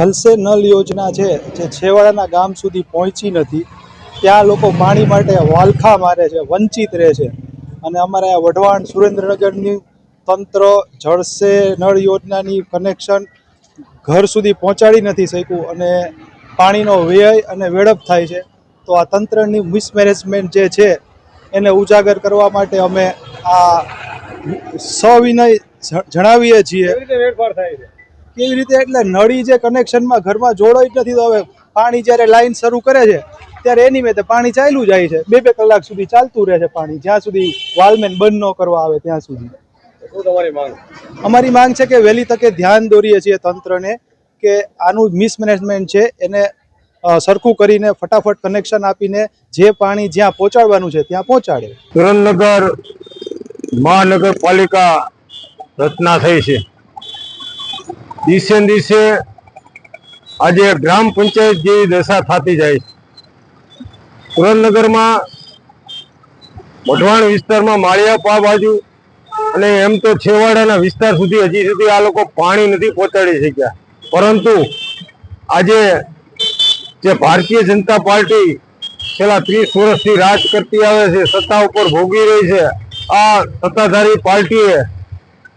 જલસે null યોજના છે, જે છેવાડાના ગામ સુધી પહોંચી નથી. ત્યાં લોકો પાણી માટે વાલખા મારે છે, વંચિત રહે છે. અને અમારે વઢવાણ સુરેન્દ્રનગરની તંત્ર જળસે નળ યોજનાની કનેક્શન ઘર સુધી પહોંચાડી નથી શક્યું અને પાણીનો વ્યય અને વેડપ થાય છે. તો આ તંત્રની મિસમેનેજમેન્ટ જે છે, એને ઉજાગર કરવા માટે અમે આ સવિનય જણાવીએ છીએ. કેવી રીતે એટલે નળી જે કનેક્શનમાં ઘરમાં જોડાઈ જ નથી તો હવે પાણી જ્યારે લાઈન શરૂ કરે છે ત્યારે એની મેં પાણી ચાલ્યું જાય છે. બે બે કલાક સુધી ચાલતું રહે છે પાણી જ્યાં સુધી વાલમેન બંધ ન કરવા આવે ત્યાં સુધી. અમારી માંગ છે કે વહેલી તકે ધ્યાન દોરીએ છીએ તંત્રને કે આનું મિસમેનેજમેન્ટ છે એને સરખું કરીને ફટાફટ કનેક્શન આપીને જે પાણી જ્યાં પહોંચાડવાનું છે ત્યાં પહોંચાડે. સુરેન્દ્રનગર મહાનગરપાલિકા રચના થઈ છે. દિવસે દિવસે આજે ગ્રામ પંચાયત જેવી દશા થતી જાય છે. સુરેન્દ્રનગરમાં વઢવાણ વિસ્તારમાં માળિયાપા બાજુ અને એમ તો છેવાડાના વિસ્તાર સુધી હજી સુધી આ લોકો પાણી નથી પહોંચાડી શક્યા. પરંતુ આજે જે ભારતીય જનતા પાર્ટી છેલ્લા ત્રીસ વર્ષથી રાજ કરતી આવે છે, સત્તા ઉપર ભોગી રહી છે, આ સત્તાધારી પાર્ટીએ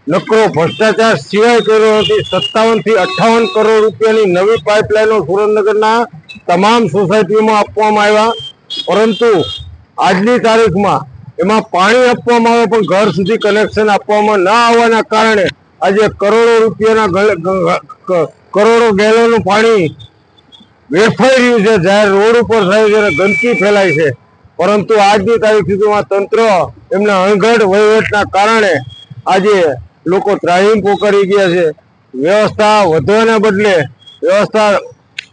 નકરો ભ્રષ્ટાચાર સિવાય કર્યો નથી. સત્તાવનથી અઠ્ઠાવન કરોડ રૂપિયાની નવી પાઇપલાઇનો સુરેન્દ્રનગરના તમામ સોસાયટીઓમાં આપવામાં આવ્યા. પરંતુ આજની તારીખમાં એમાં પાણી આપવામાં આવે પણ ઘર સુધી કનેક્શન આપવામાં ના આવવાના કારણે આજે કરોડો રૂપિયાના કરોડો ગેલોનું પાણી વેફાઈ રહ્યું છે. જાહેર રોડ ઉપર થાય છે ગંદકી ફેલાય છે. પરંતુ આજની તારીખ સુધીમાં તંત્ર એમના અણઘડ વહીવટના કારણે આજે લોકો ત્રાહીમ પોકારી ગયા છે. વ્યવસ્થા વધવાના બદલે વ્યવસ્થા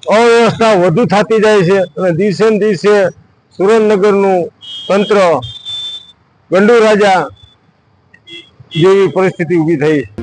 અવ્યવસ્થા વધુ થતી જાય છે અને દિવસે ને દિવસે સુરેન્દ્રનગરનું તંત્ર ગંડુ રાજા જેવી પરિસ્થિતિ ઊભી થઈ. છે